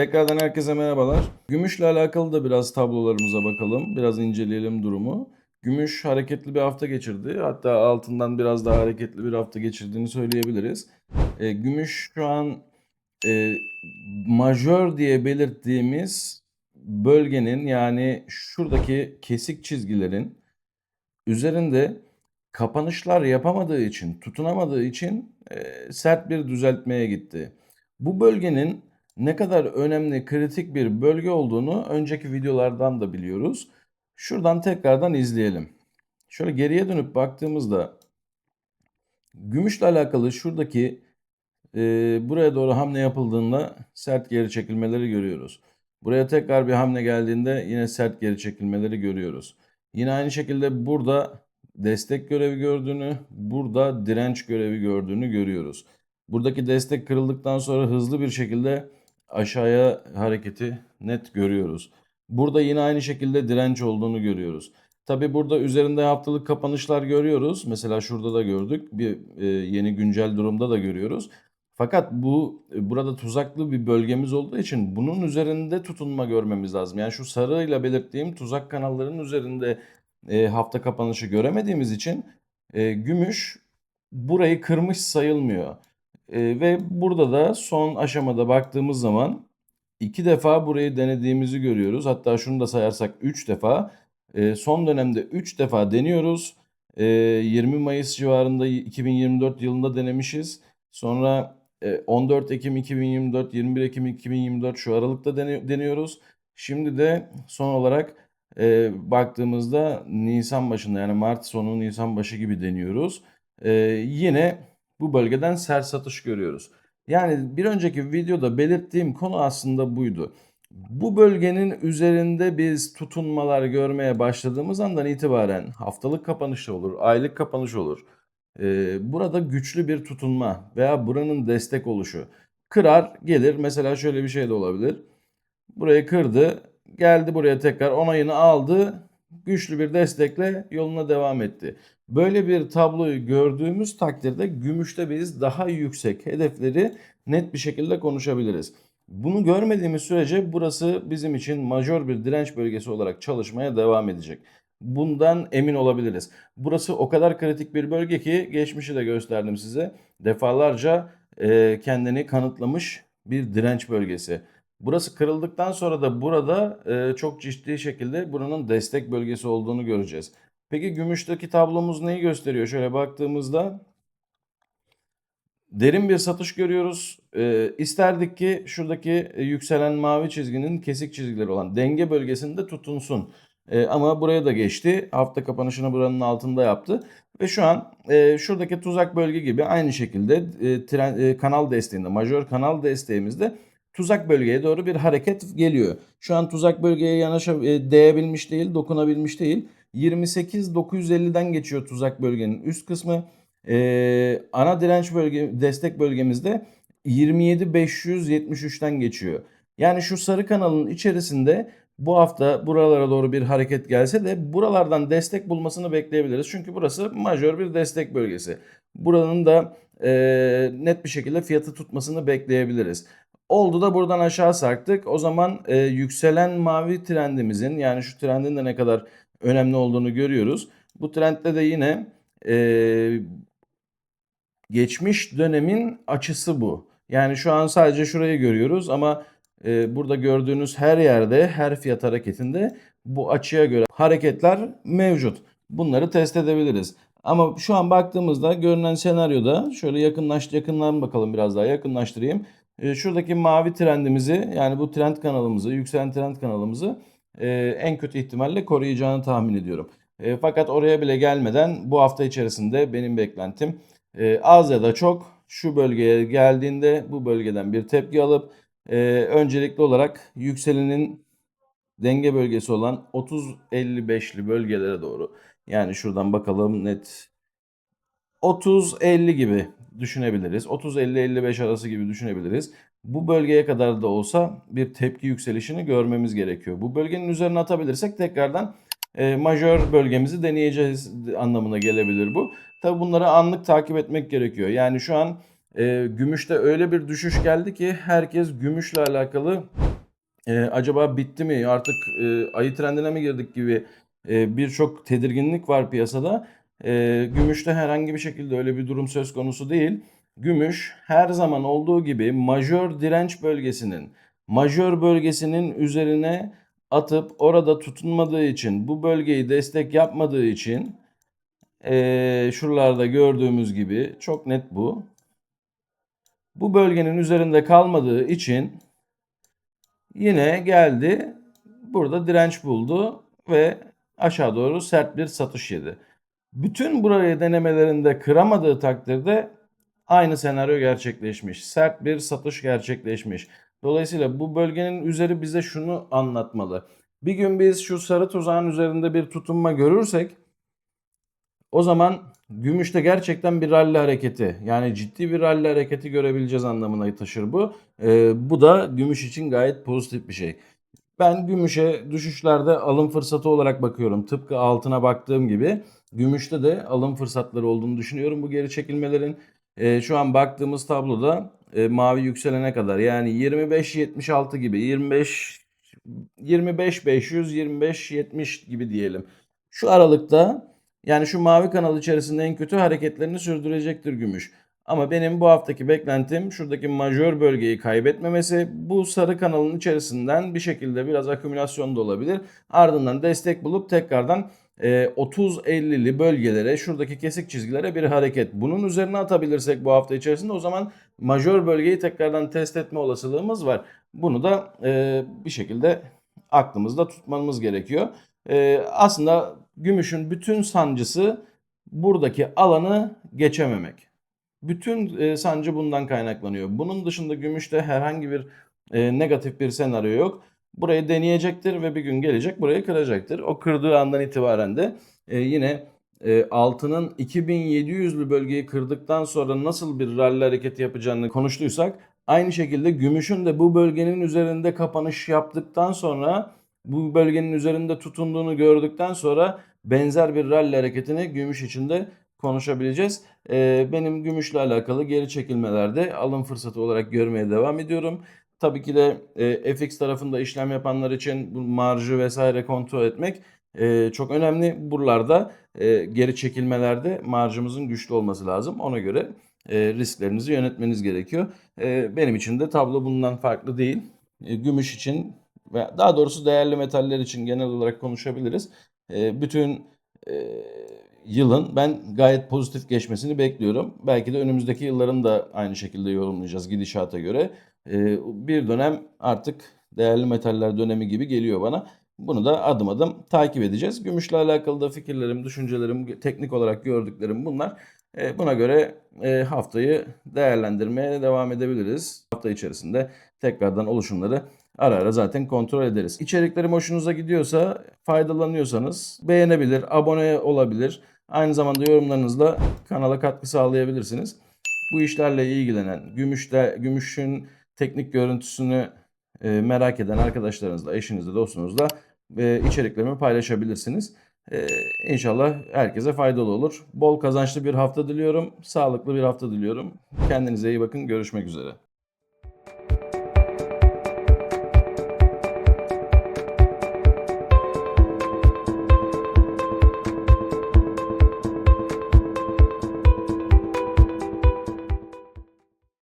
Tekrardan herkese merhabalar. Gümüşle alakalı da biraz tablolarımıza bakalım. Biraz inceleyelim durumu. Gümüş hareketli bir hafta geçirdi. Hatta altından biraz daha hareketli bir hafta geçirdiğini söyleyebiliriz. E, gümüş şu an e, majör diye belirttiğimiz bölgenin yani şuradaki kesik çizgilerin üzerinde kapanışlar yapamadığı için, tutunamadığı için e, sert bir düzeltmeye gitti. Bu bölgenin ne kadar önemli, kritik bir bölge olduğunu önceki videolardan da biliyoruz. Şuradan tekrardan izleyelim. Şöyle geriye dönüp baktığımızda gümüşle alakalı şuradaki e, buraya doğru hamle yapıldığında sert geri çekilmeleri görüyoruz. Buraya tekrar bir hamle geldiğinde yine sert geri çekilmeleri görüyoruz. Yine aynı şekilde burada destek görevi gördüğünü, burada direnç görevi gördüğünü görüyoruz. Buradaki destek kırıldıktan sonra hızlı bir şekilde aşağıya hareketi net görüyoruz. Burada yine aynı şekilde direnç olduğunu görüyoruz. Tabi burada üzerinde haftalık kapanışlar görüyoruz. Mesela şurada da gördük. Bir e, yeni güncel durumda da görüyoruz. Fakat bu e, burada tuzaklı bir bölgemiz olduğu için bunun üzerinde tutunma görmemiz lazım. Yani şu sarıyla belirttiğim tuzak kanallarının üzerinde e, hafta kapanışı göremediğimiz için gümüş burayı kırmış sayılmıyor. E, ve burada da son aşamada baktığımız zaman iki defa burayı denediğimizi görüyoruz. Hatta şunu da sayarsak 3 defa. E, son dönemde 3 defa deniyoruz. E, 20 Mayıs civarında 2024 yılında denemişiz. Sonra e, 14 Ekim 2024, 21 Ekim 2024 şu aralıkta deniyoruz. Şimdi de son olarak e, baktığımızda Nisan başında yani Mart sonu Nisan başı gibi deniyoruz. E, yine bu bölgeden sert satış görüyoruz. Yani bir önceki videoda belirttiğim konu aslında buydu. Bu bölgenin üzerinde biz tutunmalar görmeye başladığımız andan itibaren haftalık kapanış olur, aylık kapanış olur. Ee, burada güçlü bir tutunma veya buranın destek oluşu. Kırar gelir mesela şöyle bir şey de olabilir. Burayı kırdı geldi buraya tekrar onayını aldı güçlü bir destekle yoluna devam etti. Böyle bir tabloyu gördüğümüz takdirde gümüşte biz daha yüksek hedefleri net bir şekilde konuşabiliriz. Bunu görmediğimiz sürece burası bizim için majör bir direnç bölgesi olarak çalışmaya devam edecek. Bundan emin olabiliriz. Burası o kadar kritik bir bölge ki geçmişi de gösterdim size. Defalarca e, kendini kanıtlamış bir direnç bölgesi. Burası kırıldıktan sonra da burada e, çok ciddi şekilde buranın destek bölgesi olduğunu göreceğiz. Peki gümüşteki tablomuz neyi gösteriyor? Şöyle baktığımızda derin bir satış görüyoruz. E, isterdik ki şuradaki e, yükselen mavi çizginin kesik çizgileri olan denge bölgesinde tutunsun. E, ama buraya da geçti. Hafta kapanışını buranın altında yaptı. Ve şu an e, şuradaki tuzak bölge gibi aynı şekilde e, tren, e, kanal desteğinde, majör kanal desteğimizde tuzak bölgeye doğru bir hareket geliyor. Şu an tuzak bölgeye yanaşa e, değebilmiş değil, dokunabilmiş değil. 28.950'den geçiyor tuzak bölgenin üst kısmı. Ee, ana direnç bölge destek bölgemizde 27.573'ten geçiyor. Yani şu sarı kanalın içerisinde bu hafta buralara doğru bir hareket gelse de buralardan destek bulmasını bekleyebiliriz. Çünkü burası majör bir destek bölgesi. Buranın da e, net bir şekilde fiyatı tutmasını bekleyebiliriz. Oldu da buradan aşağı sarktık. O zaman e, yükselen mavi trendimizin yani şu trendin de ne kadar önemli olduğunu görüyoruz. Bu trendde de yine e, geçmiş dönemin açısı bu. Yani şu an sadece şurayı görüyoruz ama e, burada gördüğünüz her yerde her fiyat hareketinde bu açıya göre hareketler mevcut. Bunları test edebiliriz. Ama şu an baktığımızda görünen senaryoda şöyle yakınlaş yakından bakalım biraz daha yakınlaştırayım. E, şuradaki mavi trendimizi yani bu trend kanalımızı, yükselen trend kanalımızı e, en kötü ihtimalle koruyacağını tahmin ediyorum. E, fakat oraya bile gelmeden bu hafta içerisinde benim beklentim az ya da çok şu bölgeye geldiğinde bu bölgeden bir tepki alıp öncelikli olarak yükselenin denge bölgesi olan 30-55'li bölgelere doğru yani şuradan bakalım net 30-50 gibi düşünebiliriz. 30-50-55 arası gibi düşünebiliriz. Bu bölgeye kadar da olsa bir tepki yükselişini görmemiz gerekiyor. Bu bölgenin üzerine atabilirsek tekrardan e, majör bölgemizi deneyeceğiz anlamına gelebilir bu. Tabi bunları anlık takip etmek gerekiyor. Yani şu an e, gümüşte öyle bir düşüş geldi ki herkes gümüşle alakalı e, acaba bitti mi artık e, ayı trendine mi girdik gibi e, birçok tedirginlik var piyasada. E, gümüşte herhangi bir şekilde öyle bir durum söz konusu değil. Gümüş her zaman olduğu gibi majör direnç bölgesinin majör bölgesinin üzerine atıp orada tutunmadığı için bu bölgeyi destek yapmadığı için e, şuralarda gördüğümüz gibi çok net bu. Bu bölgenin üzerinde kalmadığı için yine geldi burada direnç buldu ve aşağı doğru sert bir satış yedi. Bütün burayı denemelerinde kıramadığı takdirde aynı senaryo gerçekleşmiş. Sert bir satış gerçekleşmiş. Dolayısıyla bu bölgenin üzeri bize şunu anlatmalı. Bir gün biz şu sarı tuzağın üzerinde bir tutunma görürsek o zaman gümüşte gerçekten bir rally hareketi yani ciddi bir rally hareketi görebileceğiz anlamına taşır bu. Ee, bu da gümüş için gayet pozitif bir şey. Ben gümüşe düşüşlerde alım fırsatı olarak bakıyorum. Tıpkı altına baktığım gibi gümüşte de alım fırsatları olduğunu düşünüyorum bu geri çekilmelerin. Ee, şu an baktığımız tabloda e, mavi yükselene kadar yani 25-76 gibi 25 25 500 25 70 gibi diyelim. Şu aralıkta yani şu mavi kanal içerisinde en kötü hareketlerini sürdürecektir gümüş. Ama benim bu haftaki beklentim şuradaki majör bölgeyi kaybetmemesi. Bu sarı kanalın içerisinden bir şekilde biraz akümülasyon da olabilir. Ardından destek bulup tekrardan e, 30-50'li bölgelere şuradaki kesik çizgilere bir hareket. Bunun üzerine atabilirsek bu hafta içerisinde o zaman majör bölgeyi tekrardan test etme olasılığımız var. Bunu da e, bir şekilde aklımızda tutmamız gerekiyor. E, aslında gümüşün bütün sancısı buradaki alanı geçememek. Bütün e, sancı bundan kaynaklanıyor. Bunun dışında gümüşte herhangi bir e, negatif bir senaryo yok. Burayı deneyecektir ve bir gün gelecek burayı kıracaktır. O kırdığı andan itibaren de e, yine e, altının 2700'lü bölgeyi kırdıktan sonra nasıl bir rally hareketi yapacağını konuştuysak aynı şekilde gümüşün de bu bölgenin üzerinde kapanış yaptıktan sonra bu bölgenin üzerinde tutunduğunu gördükten sonra benzer bir rally hareketini gümüş içinde konuşabileceğiz. Ee, benim gümüşle alakalı geri çekilmelerde alım fırsatı olarak görmeye devam ediyorum. Tabii ki de e, FX tarafında işlem yapanlar için bu marjı vesaire kontrol etmek e, çok önemli. Buralarda e, geri çekilmelerde marjımızın güçlü olması lazım. Ona göre risklerinizi yönetmeniz gerekiyor. Benim için de tablo bundan farklı değil. Gümüş için ve daha doğrusu değerli metaller için genel olarak konuşabiliriz. Bütün yılın ben gayet pozitif geçmesini bekliyorum. Belki de önümüzdeki yılların da aynı şekilde yorumlayacağız gidişata göre. E, bir dönem artık değerli metaller dönemi gibi geliyor bana. Bunu da adım adım takip edeceğiz. Gümüşle alakalı da fikirlerim, düşüncelerim, teknik olarak gördüklerim bunlar. E, buna göre e, haftayı değerlendirmeye devam edebiliriz. Hafta içerisinde tekrardan oluşumları ara ara zaten kontrol ederiz. İçeriklerim hoşunuza gidiyorsa, faydalanıyorsanız beğenebilir, abone olabilir. Aynı zamanda yorumlarınızla kanala katkı sağlayabilirsiniz. Bu işlerle ilgilenen, gümüşle, gümüşün teknik görüntüsünü e, merak eden arkadaşlarınızla, eşinizle, dostunuzla e, içeriklerimi paylaşabilirsiniz. E, inşallah herkese faydalı olur. Bol kazançlı bir hafta diliyorum. Sağlıklı bir hafta diliyorum. Kendinize iyi bakın. Görüşmek üzere.